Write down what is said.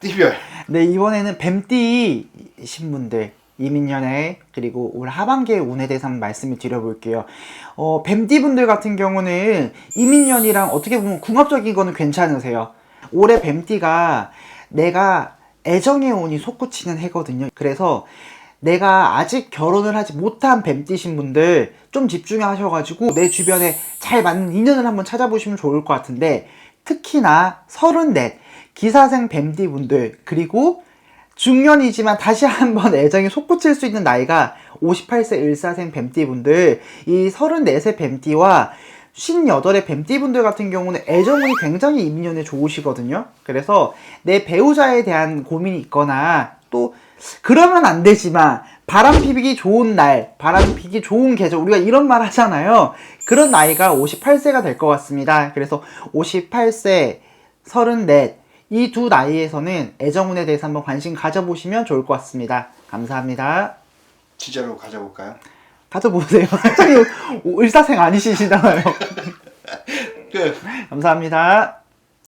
띠별. 네, 이번에는 뱀띠이신 분들, 이민년에 그리고 올 하반기의 운에 대해서 한번 말씀을 드려볼게요. 어, 뱀띠 분들 같은 경우는 이민년이랑 어떻게 보면 궁합적인 거는 괜찮으세요. 올해 뱀띠가 내가 애정의 운이 솟구치는 해거든요. 그래서 내가 아직 결혼을 하지 못한 뱀띠신 분들 좀 집중하셔가지고 내 주변에 잘 맞는 인연을 한번 찾아보시면 좋을 것 같은데 특히나 서른넷 기사생 뱀띠 분들 그리고 중년이지만 다시 한번 애정이 솟구칠 수 있는 나이가 58세 일사생 뱀띠 분들 이 34세 뱀띠와 58의 뱀띠 분들 같은 경우는 애정운이 굉장히 이민년에 좋으시거든요. 그래서 내 배우자에 대한 고민이 있거나 또 그러면 안 되지만 바람 피기 좋은 날, 바람 피기 좋은 계절 우리가 이런 말 하잖아요. 그런 나이가 58세가 될 것 같습니다. 그래서 58세, 34, 이 두 나이에서는 애정운에 대해서 한번 관심 가져보시면 좋을 것 같습니다. 감사합니다. 진짜로 가져볼까요? 가져보세요. 갑자기 일사생 아니시잖아요. 끝. 감사합니다.